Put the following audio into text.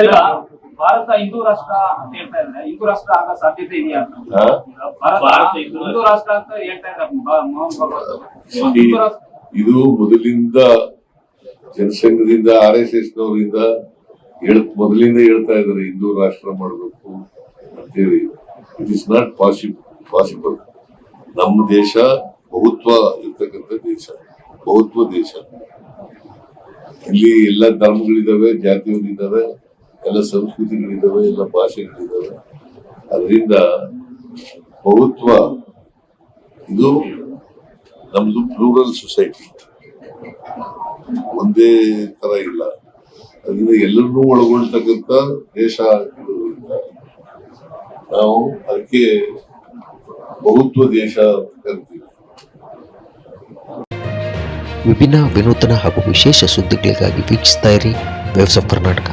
ಈಗ ಭಾರತ ಹಿಂದೂ ರಾಷ್ಟ್ರ ಅಂತ ಹೇಳ್ತಾ ಇದ್ದಾರೆ ಹಿಂದೂ ರಾಷ್ಟ್ರ ಆಗೋ ಸಾಧ್ಯತೆ ಇದೆಯಾ ಅಂತ. ಭಾರತ ಹಿಂದೂ ರಾಷ್ಟ್ರ ಅಂತ ಹೇಳ್ತಾ ಇದ್ದಾರೆ ಬ- ಮೋಹನ್ ಭಾಗವತ್. ಹಿಂದೂ ರಾಷ್ಟ್ರ ಇದು ಮೊದಲಿಂದ ಜನಸಂಘದಿಂದ ಆರ್ ಎಸ್ ಎಸ್ ನವರಿಂದ ಮೊದಲಿಂದ ಹೇಳ್ತಾ ಇದ್ದಾರೆ ಹಿಂದೂ ರಾಷ್ಟ್ರ ಮಾಡಬೇಕು ಅಂತೇಳಿ. It is not possible possible ನಮ್ಮ ದೇಶ ಬಹುತ್ವ ಇರ್ತಕ್ಕಂಥ ದೇಶ ಬಹುತ್ವ ದೇಶ. ಇಲ್ಲಿ ಎಲ್ಲ ಧರ್ಮಗಳಿದಾವೆ ಜಾತಿಗಳಿದ್ದಾವೆ ಎಲ್ಲ ಸಂಸ್ಕೃತಿಗಳಿದ್ದಾವೆ, ಎಲ್ಲ ಭಾಷೆಗಳಿದ್ದಾವೆ. ಅದರಿಂದ ಬಹುತ್ವ ಇದು ನಮ್ದು ಪ್ಲೂರಲ್ ಸೊಸೈಟಿ. ಒಂದೇ ತರ ಇಲ್ಲ. ಅದರಿಂದ ಎಲ್ಲರನ್ನೂ ಒಳಗೊಳ್ತಕ್ಕಂಥ ದೇಶ ನಾವು ಅದಕ್ಕೆ ಬಹುತ್ವ ದೇಶ ಕರಿತೀವಿ. ವಿಭಿನ್ನ ವಿನೂತನ ಹಾಗೂ ವಿಶೇಷ ಸುದ್ದಿಗಳಿಗಾಗಿ ವೀಕ್ಷಿಸ್ತಾ ಇರಿ. Waves of Karnataka